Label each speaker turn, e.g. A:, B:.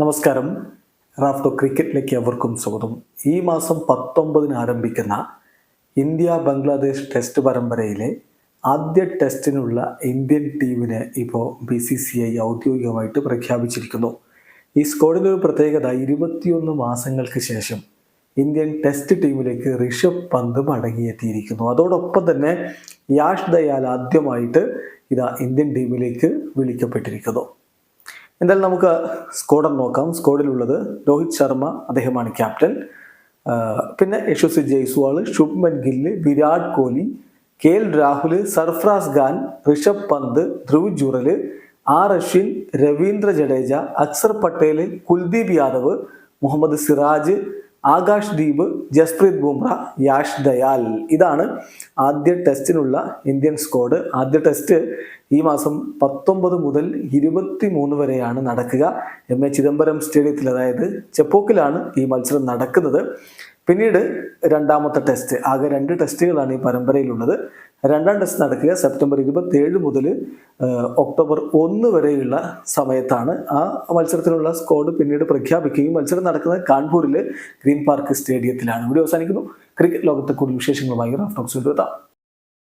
A: നമസ്കാരം. റാഫ്റ്റോ ക്രിക്കറ്റിലേക്ക് അവർക്കും സ്വാഗതം. ഈ മാസം പത്തൊമ്പതിന് ആരംഭിക്കുന്ന ഇന്ത്യ ബംഗ്ലാദേശ് ടെസ്റ്റ് പരമ്പരയിലെ ആദ്യ ടെസ്റ്റിനുള്ള ഇന്ത്യൻ ടീമിനെ ഇപ്പോൾ ബി സി സി ഐ ഔദ്യോഗികമായിട്ട് പ്രഖ്യാപിച്ചിരിക്കുന്നു. ഈ സ്കോഡിന്റെ ഒരു പ്രത്യേകത ഇരുപത്തിയൊന്ന് മാസങ്ങൾക്ക് ശേഷം ഇന്ത്യൻ ടെസ്റ്റ് ടീമിലേക്ക് ഋഷഭ് പന്ത് മടങ്ങിയെത്തിയിരിക്കുന്നു. അതോടൊപ്പം തന്നെ യാഷ് ദയാൽ ആദ്യമായിട്ട് ഇതാ ഇന്ത്യൻ ടീമിലേക്ക് വിളിക്കപ്പെട്ടിരിക്കുന്നു. എന്തായാലും നമുക്ക് സ്കോഡർ നോക്കാം. സ്കോഡിലുള്ളത് രോഹിത് ശർമ്മ അദ്ദേഹമാണ് ക്യാപ്റ്റൻ പിന്നെ Yashasvi Jaiswal Shubman Gill Virat Kohli K L Rahul Sarfaraz Khan Rishabh Pant Dhruv Jurel R Ashwin Ravindra Jadeja Axar Patel Kuldeep Yadav Mohammed Siraj Akash Deep Jasprit Bumrah Yash Dayal. ഇതാണ് ആദ്യ ടെസ്റ്റിനുള്ള Indian squad. ആദ്യ test ഈ മാസം പത്തൊമ്പത് മുതൽ ഇരുപത്തി മൂന്ന് വരെയാണ് നടക്കുക. എം എ ചിദംബരം സ്റ്റേഡിയത്തിൽ അതായത് ചെപ്പോക്കിലാണ് ഈ മത്സരം നടക്കുന്നത്. പിന്നീട് രണ്ടാമത്തെ ടെസ്റ്റ് ആകെ രണ്ട് ടെസ്റ്റുകളാണ് ഈ പരമ്പരയിലുള്ളത്. രണ്ടാം ടെസ്റ്റ് നടക്കുക സെപ്റ്റംബർ ഇരുപത്തി ഏഴ് മുതൽ ഒക്ടോബർ ഒന്ന് വരെയുള്ള സമയത്താണ് ആ മത്സരത്തിനുള്ള സ്കോഡ് പിന്നീട് പ്രഖ്യാപിക്കുകയും മത്സരം നടക്കുന്നത് കാൺപൂരിലെ ഗ്രീൻ പാർക്ക് സ്റ്റേഡിയത്തിലാണ്. ഇവിടെ അവസാനിക്കുന്നു. ക്രിക്കറ്റ് ലോകത്തെ കൂടുതൽ വിശേഷങ്ങളുമായി റാഫ്റ്റോക്സ് എത്താം.